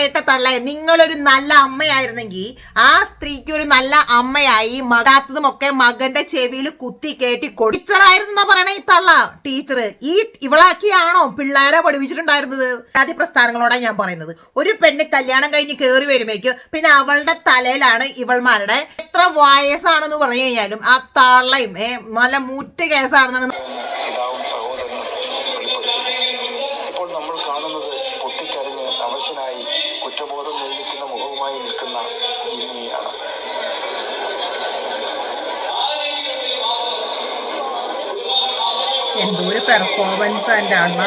പറയട്ടെ തള്ളേ നിങ്ങളൊരു നല്ല അമ്മയായിരുന്നെങ്കിൽ ആ സ്ത്രീക്ക് ഒരു നല്ല അമ്മയായി മകാത്തതും ഒക്കെ മകന്റെ ചെവിയിൽ കുത്തി കയറ്റി കൊടിച്ചറായിരുന്ന പറയണേ ഈ തള്ള. ടീച്ചർ ഈ ഇവളാക്കിയാണോ പിള്ളേരെ പഠിപ്പിച്ചിട്ടുണ്ടായിരുന്നത്? ജാതി പ്രസ്ഥാനങ്ങളോടാണ് ഞാൻ പറയുന്നത്. ഒരു പെണ്ണ് കല്യാണം കഴിഞ്ഞ് കയറി വരുമ്പോഴേക്കും പിന്നെ അവളുടെ തലയിലാണ് ഇവൾമാരുടെ എത്ര വയസ്സാണെന്ന് പറഞ്ഞു കഴിഞ്ഞാലും ആ തള്ളയും നല്ല മൂറ്റ കേസാണെന്നാണ് പെർഫോമൻസ് എന്റെ അണ്ണ.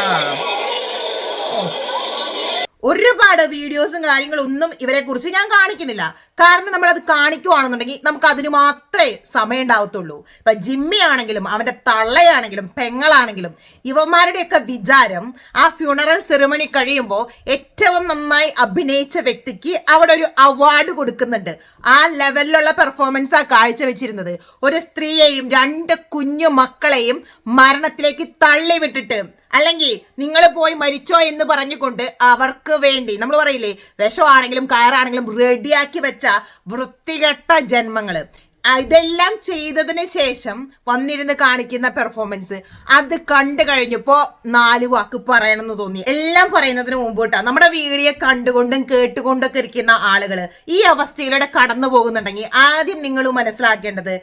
ഒരുപാട് വീഡിയോസും കാര്യങ്ങളും ഒന്നും ഇവരെ കുറിച്ച് ഞാൻ കാണിക്കുന്നില്ല. കാരണം നമ്മൾ അത് കാണിക്കുവാണെന്നുണ്ടെങ്കിൽ നമുക്ക് അതിന് മാത്രമേ സമയം ഉണ്ടാവത്തുള്ളൂ ഇപ്പൊ ജിമ്മി ആണെങ്കിലും അവന്റെ തള്ളയാണെങ്കിലും പെങ്ങളാണെങ്കിലും ഇവന്മാരുടെയൊക്കെ വിചാരം ആ ഫ്യൂണറൽ സെറിമണി കഴിയുമ്പോൾ ഏറ്റവും നന്നായി അഭിനയിച്ച വ്യക്തിക്ക് അവിടെ ഒരു അവാർഡ് കൊടുക്കുന്നുണ്ട്. ആ ലെവലിലുള്ള പെർഫോമൻസ് ആ കാഴ്ചവെച്ചിരുന്നത്. ഒരു സ്ത്രീയെയും രണ്ട് കുഞ്ഞു മക്കളെയും മരണത്തിലേക്ക് തള്ളി വിട്ടിട്ട് അല്ലെങ്കിൽ നിങ്ങൾ പോയി മരിച്ചോ എന്ന് പറഞ്ഞുകൊണ്ട് അവർക്ക് വേണ്ടി നമ്മൾ പറയില്ലേ വിഷമാണെങ്കിലും കയറാണെങ്കിലും റെഡിയാക്കി വെച്ച വൃത്തികെട്ട ജന്മങ്ങൾ ഇതെല്ലാം ചെയ്തതിന് ശേഷം വന്നിരുന്ന് കാണിക്കുന്ന പെർഫോമൻസ് അത് കണ്ടു കഴിഞ്ഞപ്പോൾ നാല് വാക്ക് പറയണമെന്ന് തോന്നി. എല്ലാം പറയുന്നതിന് മുമ്പോട്ടാണ് നമ്മുടെ വീഡിയോ കണ്ടുകൊണ്ടും കേട്ടുകൊണ്ടൊക്കെ ഇരിക്കുന്ന ആളുകൾ ഈ അവസ്ഥയിലൂടെ കടന്നു പോകുന്നുണ്ടെങ്കിൽ ആദ്യം നിങ്ങൾ മനസ്സിലാക്കേണ്ടത്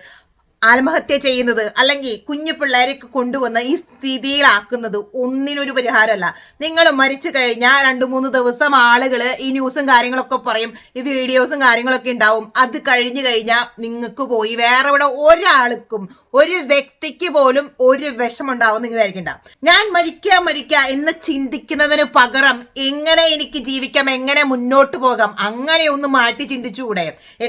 ആത്മഹത്യ ചെയ്യുന്നത് അല്ലെങ്കിൽ കുഞ്ഞു പിള്ളേരെയൊക്കെ കൊണ്ടുവന്ന് ഈ സ്ഥിതിയിലാക്കുന്നത് ഒന്നിനൊരു പരിഹാരമല്ല. നിങ്ങൾ മരിച്ചു കഴിഞ്ഞാൽ രണ്ട് മൂന്ന് ദിവസം ആളുകൾ ഈ ന്യൂസും കാര്യങ്ങളൊക്കെ പറയും ഈ വീഡിയോസും കാര്യങ്ങളൊക്കെ ഉണ്ടാവും. അത് കഴിഞ്ഞു കഴിഞ്ഞാൽ നിങ്ങൾക്ക് പോയി വേറെ ഇവിടെ ഒരാൾക്കും ഒരു വ്യക്തിക്ക് പോലും ഒരു വിഷമം ഉണ്ടാവും നിങ്ങൾ വിചാരിക്കണ്ട. ഞാൻ മരിക്കുക മരിക്കുക എന്ന് ചിന്തിക്കുന്നതിന് പകരം എങ്ങനെ എനിക്ക് ജീവിക്കാം എങ്ങനെ മുന്നോട്ട് പോകാം അങ്ങനെ ഒന്ന് മാറ്റി ചിന്തിച്ചുകൂടെ.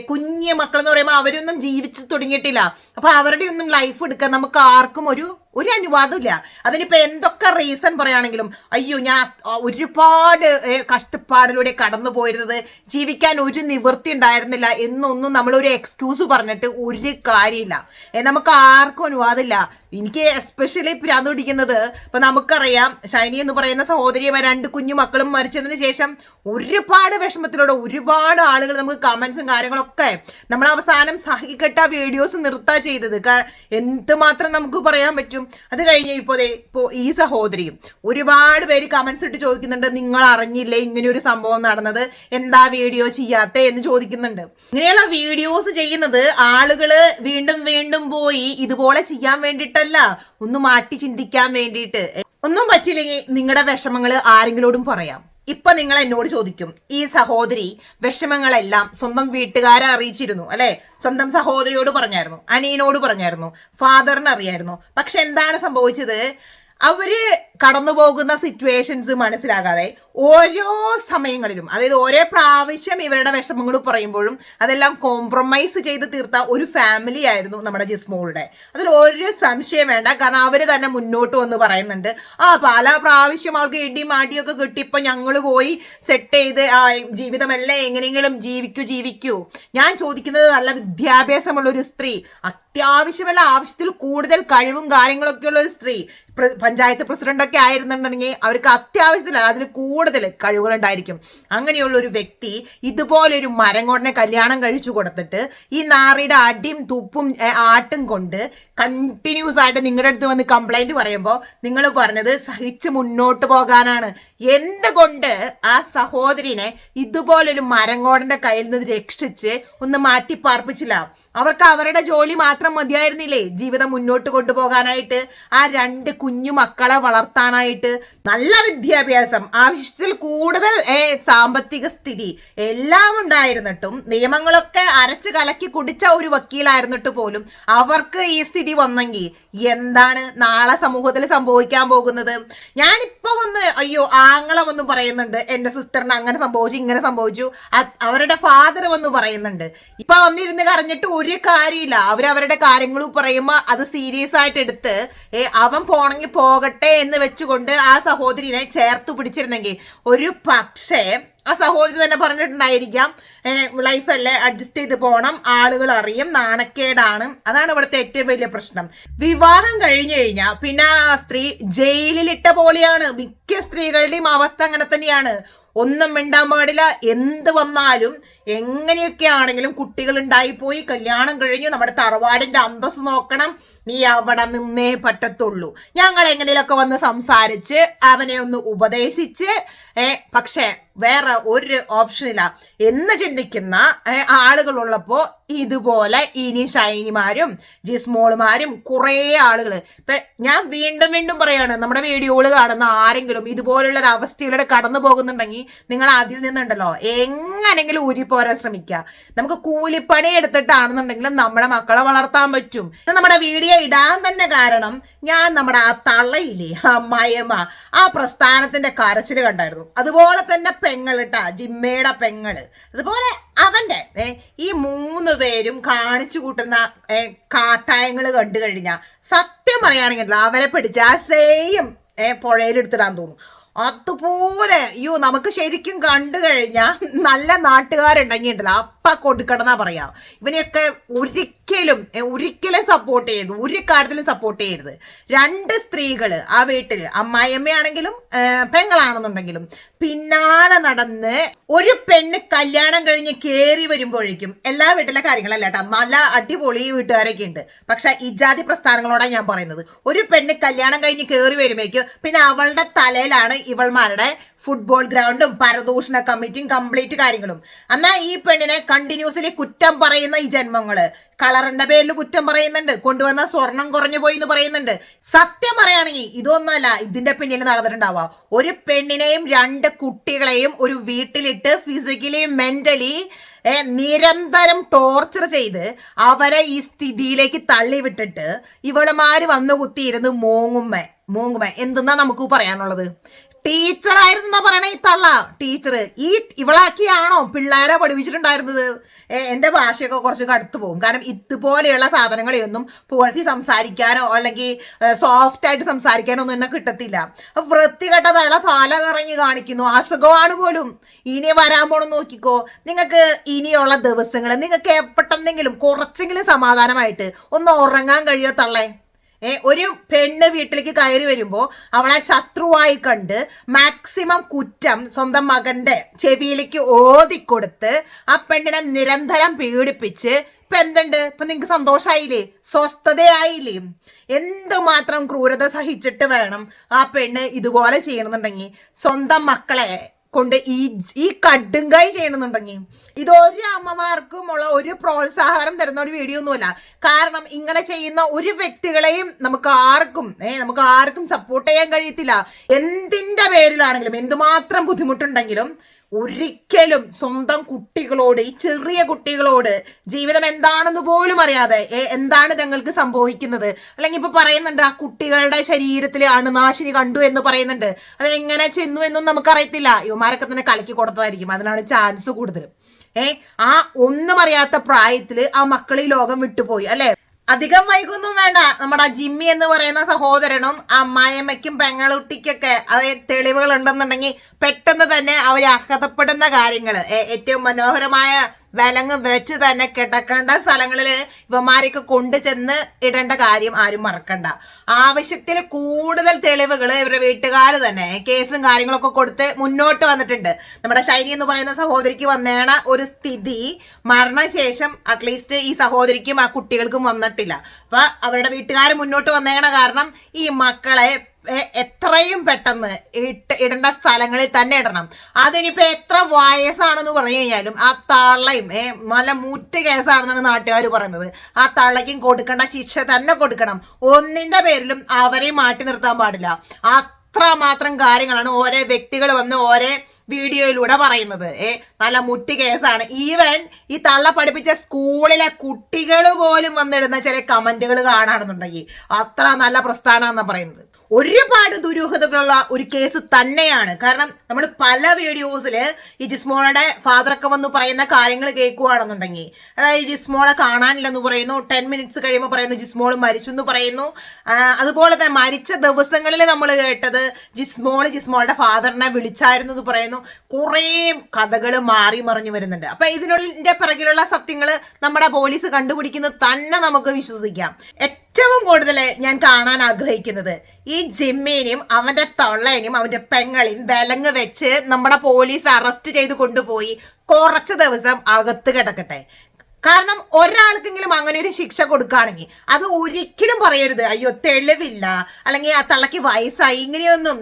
കുഞ്ഞു മക്കൾ എന്ന് പറയുമ്പോൾ അവരൊന്നും ജീവിച്ചു തുടങ്ങിയിട്ടില്ല. അപ്പൊ അവരുടെ ഒന്നും ലൈഫ് എടുക്കാൻ നമുക്ക് ആർക്കും ഒരു ഒരു അനുവാദമില്ല. അതിനിപ്പോൾ എന്തൊക്കെ റീസൺ പറയുകയാണെങ്കിലും അയ്യോ ഞാൻ ഒരുപാട് കഷ്ടപ്പാടിലൂടെ കടന്നു പോയിരുന്നത് ജീവിക്കാൻ ഒരു നിവൃത്തി ഉണ്ടായിരുന്നില്ല എന്നൊന്നും നമ്മളൊരു എക്സ്ക്യൂസ് പറഞ്ഞിട്ട് ഒരു കാര്യമില്ല. നമുക്ക് ആർക്കും അനുവാദമില്ല. എനിക്ക് എസ്പെഷ്യലി പ്രാന്ത് പിടിക്കുന്നത് ഇപ്പൊ നമുക്കറിയാം ഷൈനി എന്ന് പറയുന്ന സഹോദരിയും രണ്ട് കുഞ്ഞു മക്കളും മരിച്ചതിന് ശേഷം ഒരുപാട് വിഷമത്തിലൂടെ ഒരുപാട് ആളുകൾ നമുക്ക് കമൻസും കാര്യങ്ങളൊക്കെ നമ്മൾ അവസാനം സഹിക്കട്ട വീഡിയോസ് നിർത്താ ചെയ്തത്. എന്ത് മാത്രം നമുക്ക് പറയാൻ പറ്റും? അത് കഴിഞ്ഞ് ഇപ്പോൾ ഇപ്പോൾ ഈ സഹോദരിയും ഒരുപാട് പേര് കമൻസ് ഇട്ട് ചോദിക്കുന്നുണ്ട്. നിങ്ങൾ അറിഞ്ഞില്ലേ ഇങ്ങനെ ഒരു സംഭവം നടന്നത്? എന്താ വീഡിയോ ചെയ്യാത്തേ? എന്ന് ചോദിക്കുന്നുണ്ട്. ഇങ്ങനെയുള്ള വീഡിയോസ് ചെയ്യുന്നത് ആളുകൾ വീണ്ടും വീണ്ടും പോയി ഇതുപോലെ ചെയ്യാൻ വേണ്ടിയിട്ടല്ല ഒന്ന് മാറ്റി ചിന്തിക്കാൻ വേണ്ടിയിട്ട്. ഒന്നും പറ്റില്ലെങ്കിൽ നിങ്ങളുടെ വിഷമങ്ങൾ ആരെങ്കിലോടും പറയാം. ഇപ്പൊ നിങ്ങൾ എന്നോട് ചോദിക്കും ഈ സഹോദരി വിഷമങ്ങളെല്ലാം സ്വന്തം വീട്ടുകാരെ അറിയിച്ചിരുന്നു അല്ലെ? സ്വന്തം സഹോദരിയോട് പറഞ്ഞായിരുന്നു അനിയനോട് പറഞ്ഞായിരുന്നു ഫാദറിന് അറിയായിരുന്നു. പക്ഷെ എന്താണ് സംഭവിച്ചത്? അവർ കടന്നു പോകുന്ന സിറ്റുവേഷൻസ് മനസ്സിലാകാതെ ഓരോ സമയങ്ങളിലും അതായത് ഓരോ പ്രാവശ്യം ഇവരുടെ വിഷമങ്ങൾ പറയുമ്പോഴും അതെല്ലാം കോംപ്രമൈസ് ചെയ്ത് തീർത്ത ഒരു ഫാമിലി ആയിരുന്നു നമ്മുടെ ജിസ്മോളുടെ. അതിൽ ഒരു സംശയം വേണ്ട കാരണം അവർ തന്നെ മുന്നോട്ട് വന്ന് പറയുന്നുണ്ട് ആ പല പ്രാവശ്യം അവൾക്ക് ഇടി മാടിയൊക്കെ കിട്ടി ഇപ്പൊ ഞങ്ങൾ പോയി സെറ്റ് ചെയ്ത് ആ ജീവിതമല്ലേ എങ്ങനെയെങ്കിലും ജീവിക്കൂ ജീവിക്കൂ. ഞാൻ ചോദിക്കുന്നത് നല്ല വിദ്യാഭ്യാസമുള്ള ഒരു സ്ത്രീ അത്യാവശ്യമല്ല ആവശ്യത്തിൽ കൂടുതൽ കഴിവും കാര്യങ്ങളൊക്കെ ഉള്ള ഒരു സ്ത്രീ. പഞ്ചായത്ത് പ്രസിഡന്റൊക്കെ ആയിരുന്നുണ്ടെങ്കിൽ അവർക്ക് അത്യാവശ്യത്തിൽ അതിൽ കൂടുതൽ കഴിവുകൾ ഉണ്ടായിരിക്കും അങ്ങനെയുള്ള ഒരു വ്യക്തി ഇതുപോലൊരു കൊണ്ടിനെ കല്യാണം കഴിച്ചു കൊടുത്തിട്ട് ഈ നാറിയുടെ അടിയും തുപ്പും ആട്ടും കൊണ്ട് കണ്ടിന്യൂസ് ആയിട്ട് നിങ്ങളുടെ അടുത്ത് വന്ന് കംപ്ലൈന്റ് പറയുമ്പോൾ നിങ്ങൾ പറഞ്ഞത് സഹിച്ച് മുന്നോട്ട് പോകാനാണ്. എന്തുകൊണ്ട് ആ സഹോദരിനെ ഇതുപോലൊരു മരങ്ങോടന്റെ കയ്യിൽ നിന്ന് രക്ഷിച്ച് ഒന്ന് മാറ്റി പാർപ്പിച്ചില്ല അവർക്ക് അവരുടെ ജോലി മാത്രം മതിയായിരുന്നില്ലേ? ജീവിതം മുന്നോട്ട് കൊണ്ടുപോകാനായിട്ട് ആ രണ്ട് കുഞ്ഞു മക്കളെ വളർത്താനായിട്ട് നല്ല വിദ്യാഭ്യാസം ആവശ്യത്തിൽ കൂടുതൽ സാമ്പത്തിക സ്ഥിതി എല്ലാം ഉണ്ടായിരുന്നിട്ടും നിയമങ്ങളൊക്കെ അരച്ച് കലക്കി കുടിച്ച ഒരു വക്കീലായിരുന്നിട്ട് പോലും അവർക്ക് ഈ സ്ഥിതി വന്നെങ്കിൽ എന്താണ് നാളെ സമൂഹത്തിൽ സംഭവിക്കാൻ പോകുന്നത്? ഞാനിപ്പോ വന്ന് അയ്യോ ആങ്ങളെ വന്ന് പറയുന്നുണ്ട് എന്റെ സിസ്റ്ററിന് അങ്ങനെ സംഭവിച്ചു ഇങ്ങനെ സംഭവിച്ചു. അവരുടെ ഫാദർ വന്ന് പറയുന്നുണ്ട്. ഇപ്പൊ വന്നിരുന്ന് കറിഞ്ഞിട്ട് ഒരു കാര്യമില്ല. അവരവരുടെ കാര്യങ്ങൾ പറയുമ്പോ അത് സീരിയസ് ആയിട്ട് എടുത്ത് അവൻ പോണെങ്കിൽ പോകട്ടെ എന്ന് വെച്ചുകൊണ്ട് ആ സഹോദരിനെ ചേർത്ത് പിടിച്ചിരുന്നെങ്കിൽ ഒരു പക്ഷേ ആ സഹോദരി തന്നെ പറഞ്ഞിട്ടുണ്ടായിരിക്കാം ലൈഫല്ലേ അഡ്ജസ്റ്റ് ചെയ്ത് പോകണം ആളുകൾ അറിയും. നാണക്കേടാണ്. അതാണ് ഇവിടുത്തെ ഏറ്റവും വലിയ പ്രശ്നം. വിവാഹം കഴിഞ്ഞു കഴിഞ്ഞാൽ പിന്നെ ആ സ്ത്രീ ജയിലിലിട്ട പോലെയാണ്. മിക്ക സ്ത്രീകളുടെയും അവസ്ഥ അങ്ങനെ തന്നെയാണ്. ഒന്നും മിണ്ടാൻ പാടില്ല. എന്ത് വന്നാലും എങ്ങനെയൊക്കെ ആണെങ്കിലും കുട്ടികൾ ഉണ്ടായിപ്പോയി. കല്യാണം കഴിഞ്ഞു നമ്മുടെ തറവാടിന്റെ അന്തസ് നോക്കണം. നീ അവിടെ നിന്നേ പറ്റത്തുള്ളൂ. ഞങ്ങൾ എങ്ങനെയൊക്കെ വന്ന് സംസാരിച്ച് അവനെ ഒന്ന് ഉപദേശിച്ച് ഏ പക്ഷെ വേറെ ഒരു ഓപ്ഷനില്ല എന്ന് ചിന്തിക്കുന്ന ആളുകൾ ഉള്ളപ്പോൾ ഇതുപോലെ ഇനി ഷൈനിമാരും ജിസ്മോളുമാരും കുറേ ആളുകൾ ഇപ്പൊ ഞാൻ വീണ്ടും വീണ്ടും പറയാണ് നമ്മുടെ വീഡിയോകൾ കാണുന്ന ആരെങ്കിലും ഇതുപോലുള്ള ഒരു അവസ്ഥയിലൂടെ കടന്നു പോകുന്നുണ്ടെങ്കിൽ നിങ്ങൾ അതിൽ നിന്നുണ്ടല്ലോ. എങ്ങനെങ്കിലും ഊരിപ്പോരാൻ ശ്രമിക്കുക. നമുക്ക് കൂലിപ്പണി എടുത്തിട്ടാണെന്നുണ്ടെങ്കിലും നമ്മുടെ മക്കളെ വളർത്താൻ പറ്റും. നമ്മുടെ വീഡിയോ ഇടാൻ തന്നെ കാരണം ഞാൻ നമ്മുടെ ആ തള്ളയില്ലേ ആ മയമ ആ പ്രസ്ഥാനത്തിന്റെ കരച്ചിൽ കണ്ടായിരുന്നു. അതുപോലെ തന്നെ പെങ്ങളിട്ടാ ജിമ്മയുടെ പെങ്ങൾ. അതുപോലെ അവന്റെ ഈ മൂന്ന് പേരും കാണിച്ചു കൂട്ടുന്ന കാട്ടായങ്ങൾ കണ്ടു കഴിഞ്ഞാൽ സത്യം പറയുകയാണെങ്കിൽ അവരെ പിടിച്ച ആ സെയിം പുഴയിലെടുത്തിടാൻ തോന്നും. അതുപോലെ അയ്യോ നമുക്ക് ശരിക്കും കണ്ടു കഴിഞ്ഞാൽ നല്ല നാട്ടുകാരുണ്ടെങ്കിൽ ഉണ്ടല്ലോ അപ്പ കൊടുക്കണമെന്നാ പറയാ. ഇവനെയൊക്കെ ഒരിക്കലും ഏ, ഒരിക്കലും സപ്പോർട്ട് ചെയ്യരുത്. ഒരു കാര്യത്തിലും സപ്പോർട്ട് ചെയ്യരുത്. രണ്ട് സ്ത്രീകൾ ആ വീട്ടിൽ അമ്മായിയമ്മയാണെങ്കിലും പെങ്ങളാണെന്നുണ്ടെങ്കിലും പിന്നാലെ നടന്ന് ഒരു പെണ്ണ് കല്യാണം കഴിഞ്ഞ് കയറി വരുമ്പോഴേക്കും എല്ലാ വീട്ടിലെ കാര്യങ്ങളല്ല കേട്ടോ നല്ല അടിപൊളി വീട്ടുകാരൊക്കെ ഉണ്ട് പക്ഷെ ഈ ജാതി പ്രസ്ഥാനങ്ങളോടാണ് ഞാൻ പറയുന്നത്. ഒരു പെണ്ണ് കല്യാണം കഴിഞ്ഞ് കയറി വരുമ്പോഴേക്കും പിന്നെ അവളുടെ തലയിലാണ് ഇവൾമാരുടെ ഫുട്ബോൾ ഗ്രൗണ്ടും പരദൂഷണ കമ്മിറ്റിയും കംപ്ലീറ്റ് കാര്യങ്ങളും. എന്നാൽ ഈ പെണ്ണിനെ കണ്ടിന്യൂസ്ലി കുറ്റം പറയുന്ന ഈ ജന്മങ്ങൾ. കളറിന്റെ പേരിൽ കുറ്റം പറയുന്നുണ്ട്. കൊണ്ടുവന്ന സ്വർണം കുറഞ്ഞു പോയി എന്ന് പറയുന്നുണ്ട്. സത്യം പറയുകയാണെങ്കിൽ ഇതൊന്നുമല്ല ഇതിന്റെ പിന്നിൽ നടന്നിട്ടുണ്ടാവുക. ഒരു പെണ്ണിനെയും രണ്ട് കുട്ടികളെയും ഒരു വീട്ടിലിട്ട് ഫിസിക്കലി മെന്റലി നിരന്തരം ടോർച്ചർ ചെയ്ത് അവരെ ഈ സ്ഥിതിയിലേക്ക് തള്ളിവിട്ടിട്ട് ഇവളുമാര് വന്നു കുത്തിയിരുന്ന് മോങ്ങുമ്മ മോങ്ങുമ്മ. എന്തെന്നാ നമുക്ക് പറയാനുള്ളത്? ടീച്ചറായിരുന്നു പറയണേ ഈ തള്ള. ടീച്ചർ ഈ ഇവളാക്കിയാണോ പിള്ളേരെ പഠിപ്പിച്ചിട്ടുണ്ടായിരുന്നത്? എന്റെ ഭാഷയൊക്കെ കുറച്ച് കടുത്തു പോകും. കാരണം ഇതുപോലെയുള്ള സാധനങ്ങളെയൊന്നും പുകഴ്ത്തി സംസാരിക്കാനോ അല്ലെങ്കിൽ സോഫ്റ്റ് ആയിട്ട് സംസാരിക്കാനോ ഒന്നും എന്നെ കിട്ടത്തില്ല. വൃത്തി വൃത്തികെട്ട തള്ള തല കറങ്ങി കാണിക്കുന്നു. അസുഖമാണ് പോലും. ഇനി വരാൻ പോണെന്ന് നോക്കിക്കോ. നിങ്ങൾക്ക് ഇനിയുള്ള ദിവസങ്ങൾ നിങ്ങൾക്ക് എപ്പോഴെന്തെങ്കിലും കുറച്ചെങ്കിലും സമാധാനമായിട്ട് ഒന്ന് ഉറങ്ങാൻ കഴിയോ തള്ളേ? ഒരു പെണ്ണ് വീട്ടിലേക്ക് കയറി വരുമ്പോൾ അവളെ ശത്രുവായി കണ്ട് മാക്സിമം കുറ്റം സ്വന്തം മകന്റെ ചെവിയിലേക്ക് ഓതിക്കൊടുത്ത് ആ പെണ്ണിനെ നിരന്തരം പീഡിപ്പിച്ച് ഇപ്പൊ എന്തുണ്ട്? ഇപ്പൊ നിങ്ങൾക്ക് സന്തോഷായില്ലേ? സ്വസ്ഥതയായില്ലേ? എന്തുമാത്രം ക്രൂരത സഹിച്ചിട്ട് വേണം ആ പെണ്ണ് ഇതുപോലെ ചെയ്യണമെന്നുണ്ടെങ്കിൽ സ്വന്തം മക്കളെ കൊണ്ട് ഈ ഈ കടുങ്കായി ചെയ്യണമെന്നുണ്ടെങ്കിൽ ഇത് ഒരു അമ്മമാർക്കും ഉള്ള ഒരു പ്രോത്സാഹനം തരുന്ന ഒരു വീഡിയോ ഒന്നുമല്ല. കാരണം ഇങ്ങനെ ചെയ്യുന്ന ഒരു വ്യക്തികളെയും നമുക്ക് ആർക്കും ഏ നമുക്ക് ആർക്കും സപ്പോർട്ട് ചെയ്യാൻ കഴിയത്തില്ല. എന്തിന്റെ പേരിലാണെങ്കിലും എന്തുമാത്രം ബുദ്ധിമുട്ടുണ്ടെങ്കിലും ഒരിക്കലും സ്വന്തം കുട്ടികളോട് ഈ ചെറിയ കുട്ടികളോട് ജീവിതം എന്താണെന്ന് പോലും അറിയാതെ എന്താണ് തങ്ങൾക്ക് സംഭവിക്കുന്നത്? അല്ലെങ്കിൽ ഇപ്പൊ പറയുന്നുണ്ട് ആ കുട്ടികളുടെ ശരീരത്തിൽ അണുനാശിനി കണ്ടു എന്ന് പറയുന്നുണ്ട്. അത് എങ്ങനെ ചെന്നു എന്നും നമുക്കറിയത്തില്ല. യുവമാരൊക്കെ തന്നെ കലക്കി കൊടുത്തതായിരിക്കും. അതിനാണ് ചാൻസ് കൂടുതൽ. ഏ ആ ഒന്നും അറിയാത്ത പ്രായത്തിൽ ആ മക്കൾ ഈ ലോകം വിട്ടുപോയി അല്ലെ? അധികം വൈകൊന്നും വേണ്ട. നമ്മുടെ ജിമ്മി എന്ന് പറയുന്ന സഹോദരനും ആ മായമ്മയ്ക്കും പെങ്ങളുട്ടിക്കൊക്കെ അത് തെളിവുകൾ ഉണ്ടെന്നുണ്ടെങ്കിൽ പെട്ടെന്ന് തന്നെ അവർ അർഹതപ്പെടുന്ന കാര്യങ്ങൾ ഏറ്റവും മനോഹരമായ വിലങ്ങ് വെച്ച് തന്നെ കിടക്കേണ്ട സ്ഥലങ്ങളിൽ ഇവന്മാരെയൊക്കെ കൊണ്ടു ചെന്ന് ഇടേണ്ട കാര്യം ആരും മറക്കണ്ട. ആവശ്യത്തിൽ കൂടുതൽ തെളിവുകൾ ഇവരുടെ വീട്ടുകാർ തന്നെ കേസും കാര്യങ്ങളൊക്കെ കൊടുത്ത് മുന്നോട്ട് വന്നിട്ടുണ്ട്. നമ്മുടെ ശൈലി എന്ന് പറയുന്ന സഹോദരിക്ക് വന്നേണ ഒരു സ്ഥിതി. മരണശേഷം അറ്റ്ലീസ്റ്റ് ഈ സഹോദരിക്കും ആ കുട്ടികൾക്കും വന്നിട്ടില്ല. അപ്പൊ അവരുടെ വീട്ടുകാർ മുന്നോട്ട് വന്നേണ കാരണം ഈ മക്കളെ എത്രയും പെട്ടെന്ന് ഇട്ട് ഇടേണ്ട സ്ഥലങ്ങളിൽ തന്നെ ഇടണം. അതിനിപ്പോ എത്ര വയസ്സാണെന്ന് പറഞ്ഞു കഴിഞ്ഞാലും ആ തള്ളയും ഏ, നല്ല മുറ്റ കേസാണെന്നാണ് നാട്ടുകാർ പറയുന്നത്. ആ തള്ളയ്ക്കും കൊടുക്കേണ്ട ശിക്ഷ തന്നെ കൊടുക്കണം. ഒന്നിന്റെ പേരിലും അവരെ മാറ്റി നിർത്താൻ പാടില്ല. അത്ര മാത്രം കാര്യങ്ങളാണ് ഓരോ വ്യക്തികൾ വന്ന് ഓരോ വീഡിയോയിലൂടെ പറയുന്നത്. ഏ നല്ല മുട്ടി കേസാണ്. ഈവൻ ഈ തള്ള പഠിപ്പിച്ച സ്കൂളിലെ കുട്ടികൾ പോലും വന്നിടുന്ന ചില കമന്റുകൾ കാണാണെന്നുണ്ടെങ്കിൽ അത്ര നല്ല പ്രസ്ഥാനമാണെന്ന് പറയുന്നത്. ഒരുപാട് ദുരൂഹതകളുള്ള ഒരു കേസ് തന്നെയാണ്. കാരണം നമ്മൾ പല വീഡിയോസിൽ ഈ ജിസ്മോളുടെ ഫാദറൊക്കെ വന്ന് പറയുന്ന കാര്യങ്ങൾ കേൾക്കുകയാണെന്നുണ്ടെങ്കിൽ അതായത് ജിസ്മോളെ കാണാനില്ലെന്ന് പറയുന്നു ടെൻ മിനിറ്റ്സ് കഴിയുമ്പോൾ പറയുന്നു ജിസ്മോൾ മരിച്ചു എന്ന് പറയുന്നു അതുപോലെ തന്നെ മരിച്ച ദിവസങ്ങളിൽ നമ്മൾ കേട്ടത് ജിസ്മോൾ ജിസ്മോളുടെ ഫാദറിനെ വിളിച്ചായിരുന്നു എന്ന് പറയുന്നു. കുറേ കഥകൾ മാറി മറിഞ്ഞു വരുന്നുണ്ട്. അപ്പൊ ഇതിനുള്ള പിറകിലുള്ള സത്യങ്ങൾ നമ്മുടെ പോലീസ് കണ്ടുപിടിക്കുന്നത് തന്നെ നമുക്ക് വിശ്വസിക്കാം. ഏറ്റവും കൂടുതൽ ഞാൻ കാണാൻ ആഗ്രഹിക്കുന്നത് ഈ ജിമ്മിനെയും അവന്റെ തൊള്ളേനെയും അവന്റെ പെങ്ങളെയും വിലങ്ങ് വെച്ച് നമ്മുടെ പോലീസ് അറസ്റ്റ് ചെയ്ത് കൊണ്ടുപോയി കുറച്ച് ദിവസം അകത്ത് കിടക്കട്ടെ. കാരണം ഒരാൾക്കെങ്കിലും അങ്ങനെ ഒരു ശിക്ഷ കൊടുക്കുകയാണെങ്കിൽ അത് ഒരിക്കലും പറയരുത്. അയ്യോ തെളിവില്ല. അല്ലെങ്കിൽ ആ തള്ളക്ക് വയസ്സായി. ഇങ്ങനെയൊന്നും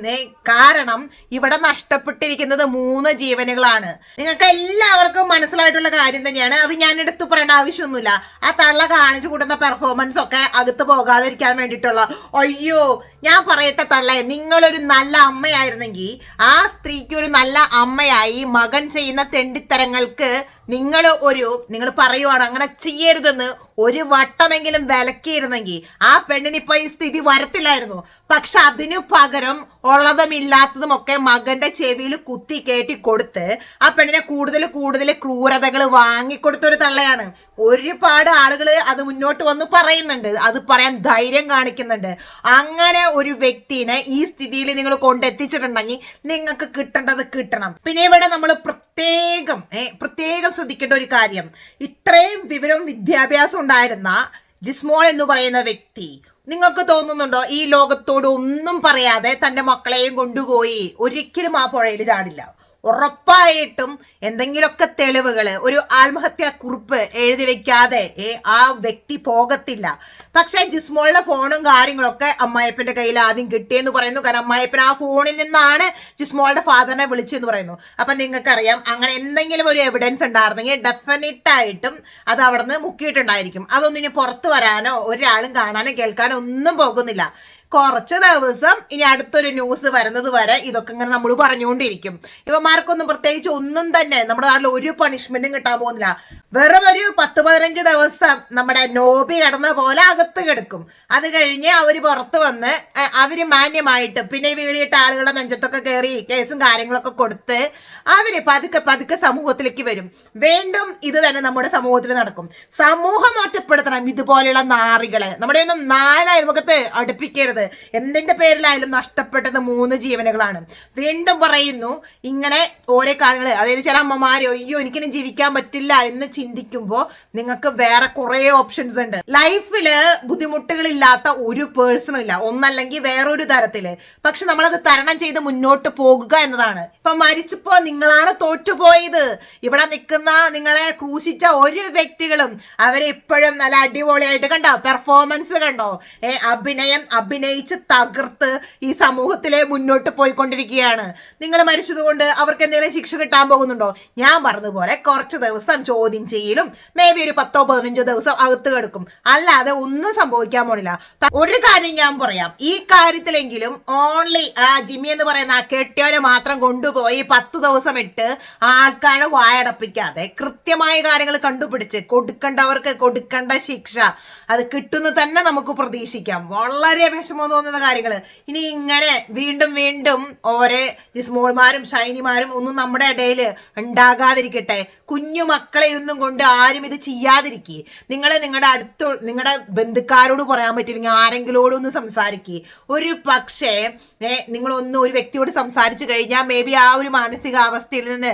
കാരണം ഇവിടെ നഷ്ടപ്പെട്ടിരിക്കുന്നത് മൂന്ന് ജീവനുകളാണ്. നിങ്ങൾക്ക് എല്ലാവർക്കും മനസ്സിലായിട്ടുള്ള കാര്യം തന്നെയാണ്. അത് ഞാൻ എടുത്തു പറയേണ്ട ആവശ്യമൊന്നുമില്ല. ആ തള്ള കാണിച്ചു കൂട്ടുന്ന പെർഫോമൻസ് ഒക്കെ അകത്ത് പോകാതിരിക്കാൻ വേണ്ടിയിട്ടുള്ള. അയ്യോ ഞാൻ പറയട്ടെ തള്ളേ നിങ്ങളൊരു നല്ല അമ്മയായിരുന്നെങ്കിൽ ആ സ്ത്രീക്ക് ഒരു നല്ല അമ്മയായി മകൻ ചെയ്യുന്ന തെണ്ടിത്തരങ്ങൾക്ക് നിങ്ങൾ ഒരു നിങ്ങൾ പറയുവാണ് അങ്ങനെ ചെയ്യരുതെന്ന് ഒരു വട്ടമെങ്കിലും വിലക്കിയിരുന്നെങ്കിൽ ആ പെണ്ണിന് ഇപ്പൊ ഈ സ്ഥിതി വരത്തില്ലായിരുന്നു. പക്ഷെ അതിനു പകരം ഉള്ളതും ഇല്ലാത്തതും ഒക്കെ മകന്റെ ചെവിയിൽ കുത്തി കയറ്റി കൊടുത്ത് ആ പെണ്ണിനെ കൂടുതൽ കൂടുതൽ ക്രൂരതകൾ വാങ്ങിക്കൊടുത്തൊരു തള്ളയാണ്. ഒരുപാട് ആളുകൾ അത് മുന്നോട്ട് വന്ന് പറയുന്നുണ്ട്. അത് പറയാൻ ധൈര്യം കാണിക്കുന്നുണ്ട്. അങ്ങനെ ഒരു വ്യക്തിനെ ഈ സ്ഥിതിയിൽ നിങ്ങൾ കൊണ്ടെത്തിച്ചിട്ടുണ്ടെങ്കിൽ നിങ്ങൾക്ക് കിട്ടേണ്ടത് കിട്ടണം. പിന്നെ ഇവിടെ നമ്മൾ പ്രത്യേകം പ്രത്യേകം ശ്രദ്ധിക്കേണ്ട ഒരു കാര്യം. ഇത്രയും വിവരവും വിദ്യാഭ്യാസം ഉണ്ടായിരുന്ന ജിസ്മോൾ എന്ന് പറയുന്ന വ്യക്തി. നിങ്ങൾക്ക് തോന്നുന്നുണ്ടോ ഈ ലോകത്തോട് ഒന്നും പറയാതെ തന്റെ മക്കളെയും കൊണ്ടുപോയി ഒരിക്കലും ആ പുഴയിൽ ചാടില്ല. ഉറപ്പായിട്ടും എന്തെങ്കിലുമൊക്കെ തെളിവുകൾ ഒരു ആത്മഹത്യാ കുറിപ്പ് എഴുതി വെക്കാതെ ആ വ്യക്തി പോകത്തില്ല. പക്ഷേ ജിസ്മോളുടെ ഫോണും കാര്യങ്ങളൊക്കെ അമ്മായപ്പന്റെ കയ്യിൽ ആദ്യം കിട്ടിയെന്ന് പറയുന്നു. കാരണം അമ്മായപ്പൻ ആ ഫോണിൽ നിന്നാണ് ജിസ്മോളുടെ ഫാദറിനെ വിളിച്ചെന്ന് പറയുന്നു. അപ്പൊ നിങ്ങൾക്കറിയാം അങ്ങനെ എന്തെങ്കിലും ഒരു എവിഡൻസ് ഉണ്ടായിരുന്നെങ്കിൽ ഡെഫിനറ്റ് ആയിട്ടും അത് അവിടെ നിന്ന് മുക്കിയിട്ടുണ്ടായിരിക്കും. അതൊന്നും ഇനി പുറത്തു വരാനോ ഒരാളും കാണാനോ കേൾക്കാനോ ഒന്നും പോകുന്നില്ല. കുറച്ച് ദിവസം ഇനി അടുത്തൊരു ന്യൂസ് വരുന്നത് വരെ ഇതൊക്കെ ഇങ്ങനെ നമ്മൾ പറഞ്ഞുകൊണ്ടിരിക്കും. ഇവന്മാർക്കൊന്നും പ്രത്യേകിച്ച് ഒന്നും തന്നെ നമ്മുടെ നാട്ടിൽ ഒരു പണിഷ്മെന്റും കിട്ടാൻ പോകുന്നില്ല. വെറും ഒരു പത്ത് പതിനഞ്ച് ദിവസം നമ്മുടെ നോബി കിടന്ന പോലെ അകത്ത് കിടക്കും. അത് കഴിഞ്ഞ് അവർ പുറത്ത് വന്ന് അവർ മാന്യമായിട്ട് പിന്നെ വീടിയിട്ട് ആളുകളുടെ നെഞ്ചത്തൊക്കെ കയറി കേസും കാര്യങ്ങളൊക്കെ കൊടുത്ത് അവർ പതുക്കെ പതുക്കെ സമൂഹത്തിലേക്ക് വരും. വീണ്ടും ഇത് തന്നെ നമ്മുടെ സമൂഹത്തിൽ നടക്കും. സമൂഹം ഒറ്റപ്പെടുത്തണം ഇതുപോലെയുള്ള നാറികളെ. നമ്മുടെ ഒന്നും നാല് മുഖത്ത് അടുപ്പിക്കരുത്. എന്തിന്റെ പേരിലായാലും നഷ്ടപ്പെട്ടത് മൂന്ന് ജീവനുകളാണ്. വീണ്ടും പറയുന്നു ഇങ്ങനെ ഓരോ കാര്യങ്ങൾ അതായത് ചില അമ്മമാരോ അയ്യോ എനിക്കിനി ജീവിക്കാൻ പറ്റില്ല എന്ന് ചിന്തിക്കുമ്പോൾ നിങ്ങൾക്ക് വേറെ കുറെ ഓപ്ഷൻസ് ഉണ്ട്. ലൈഫിൽ ബുദ്ധിമുട്ടുകളില്ലാത്ത ഒരു പേഴ്സണും ഇല്ല. ഒന്നല്ലെങ്കിൽ വേറൊരു തരത്തിൽ. പക്ഷെ നമ്മളത് തരണം ചെയ്ത് മുന്നോട്ട് പോകുക എന്നതാണ്. ഇപ്പൊ മരിച്ചപ്പോ നിങ്ങളാണ് തോറ്റുപോയത്. ഇവിടെ നിൽക്കുന്ന നിങ്ങളെ ക്രൂശിച്ച ഒരു വ്യക്തികളും അവരെ ഇപ്പോഴും നല്ല അടിപൊളിയായിട്ട് കണ്ടോ? പെർഫോമൻസ് കണ്ടോ? ഏ അഭിനയം അഭിനയിച്ച് തകർത്ത് ഈ സമൂഹത്തിലെ മുന്നോട്ട് പോയിക്കൊണ്ടിരിക്കുകയാണ്. നിങ്ങൾ മരിച്ചതുകൊണ്ട് അവർക്ക് എന്തെങ്കിലും ശിക്ഷ കിട്ടാൻ പോകുന്നുണ്ടോ? ഞാൻ പറഞ്ഞതുപോലെ കുറച്ച് ദിവസം ചോദ്യം ചെയ്യലും മേ ബി ഒരു പത്തോ പതിനഞ്ചോ ദിവസം അകത്ത് കിടക്കും. അല്ലാതെ ഒന്നും സംഭവിക്കാൻ പോണില്ല. ഒരു കാര്യം ഞാൻ പറയാം. ഈ കാര്യത്തിലെങ്കിലും ഓൺലി ആ ജിമ്മി എന്ന് പറയുന്ന ആ കെട്ടിയവരെ മാത്രം കൊണ്ടുപോയി പത്ത് ദിവസം ഇട്ട് ആൾക്കാരെ വായടപ്പിക്കാതെ കൃത്യമായ കാര്യങ്ങൾ കണ്ടുപിടിച്ച് കൊടുക്കേണ്ടവർക്ക് കൊടുക്കേണ്ട ശിക്ഷ അത് കിട്ടുന്നു തന്നെ നമുക്ക് പ്രതീക്ഷിക്കാം. വളരെ വിഷമം തോന്നുന്ന കാര്യങ്ങൾ ഇനി ഇങ്ങനെ വീണ്ടും വീണ്ടും ഓരോ ജിസ്മോൾമാരും ഷൈനിമാരും ഒന്നും നമ്മുടെ ഇടയിൽ ഉണ്ടാകാതിരിക്കട്ടെ. കുഞ്ഞു മക്കളെ ഒന്നും കൊണ്ട് ആരും ഇത് ചെയ്യാതിരിക്കുക നിങ്ങൾ നിങ്ങളുടെ അടുത്ത് നിങ്ങളുടെ ബന്ധുക്കാരോട് പറയാൻ പറ്റില്ലെങ്കിൽ ആരെങ്കിലോടും ഒന്ന് സംസാരിക്കുക ഒരു പക്ഷേ നിങ്ങളൊന്നും ഒരു വ്യക്തിയോട് സംസാരിച്ചു കഴിഞ്ഞാൽ മേ ബി ആ ഒരു മാനസികാവസ്ഥയിൽ നിന്ന്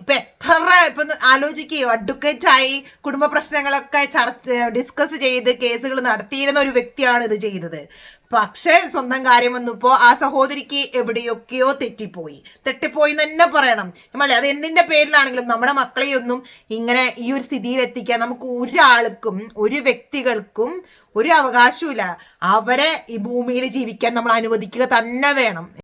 ഇപ്പൊ എത്ര ഇപ്പൊ ആലോചിക്കുകയോ അഡ്വക്കേറ്റ് ആയി കുടുംബ പ്രശ്നങ്ങളൊക്കെ ചർച്ച ഡിസ്കസ് ചെയ്ത് കേസുകൾ നടത്തിയിരുന്ന ഒരു വ്യക്തിയാണ് ഇത് ചെയ്തത്. പക്ഷേ സ്വന്തം കാര്യം വന്നപ്പോ ആ സഹോദരിക്ക് എവിടെയൊക്കെയോ തെറ്റിപ്പോയി. തെറ്റിപ്പോയി തന്നെ പറയണം. നമ്മളെ അത് എന്തിന്റെ പേരിലാണെങ്കിലും നമ്മുടെ മക്കളെയൊന്നും ഇങ്ങനെ ഈ ഒരു സ്ഥിതിയിൽ എത്തിക്കാൻ നമുക്ക് ഒരാൾക്കും ഒരു വ്യക്തികൾക്കും ഒരു അവകാശവും അവരെ ഈ ഭൂമിയിൽ ജീവിക്കാൻ നമ്മൾ അനുവദിക്കുക തന്നെ വേണം.